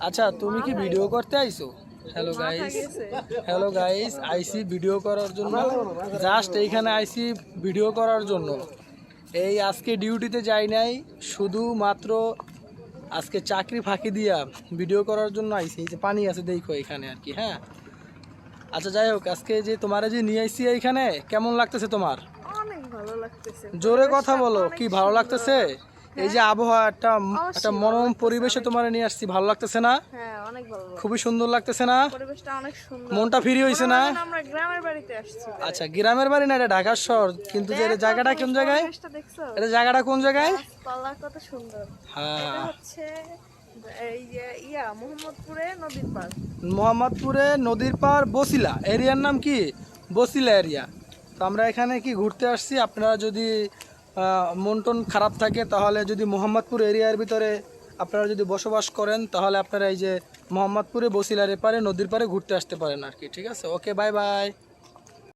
আচ্ছা তুমি কি ভিডিও করতে আইছো? হ্যালো গাইস হ্যালো গাইস আইসি ভিডিও করার জন্য। জাস্ট এইখানে আইসি ভিডিও করার জন্য। এই আজকে ডিউটিতে যাই নাই শুধুমাত্র আজকে চাকরি ফাঁকি দিয়া ভিডিও করার জন্য আইসি এই যে পানি আছে দেখো এখানে আর কি হ্যাঁ? আচ্ছা যাই হোক আজকে যে তোমার যে নিয়ে আইসি এইখানে কেমন লাগতেছে তোমার? অনেক ভালো লাগতেছে। জোরে কথা বলো কি ভালো লাগতেছে? এই যে আবহাওয়া একটা একটা মনোরম পরিবেশে তোমার নিয়ে আসছি ভালো লাগতেছে না? হ্যাঁ অনেক ভালো খুবই সুন্দর লাগতেছে না? পরিবেশটা অনেক সুন্দর। মনটা ফ্রি হয়েছে না? হয় যেন আমরা গ্রামের বাড়িতে আসছি আচ্ছা গ্রামের বাড়ি না এটা ঢাকার শহর। কিন্তু যে জায়গাটা কোন জায়গায়? এটা জায়গাটা কোন জায়গায়? গাছপালা কত সুন্দর। হ্যাঁ। হচ্ছে মোহাম্মদপুরে নদীর পার বসিলা। এরিয়ার নাম কি? বসিলা এরিয়া। তো আমরা এখানে কি ঘুরতে আসছি? আপনারা যদি আহ, মন টন খারাপ থাকে তাহলে যদি মোহাম্মদপুর এরিয়ার ভিতরে আপনারা যদি বসবাস করেন তাহলে আপনারা এই যে মোহাম্মদপুরে বসিলার এপারে নদীর পারে ঘুরতে আসতে পারেন আর কি ঠিক আছে? Okay bye bye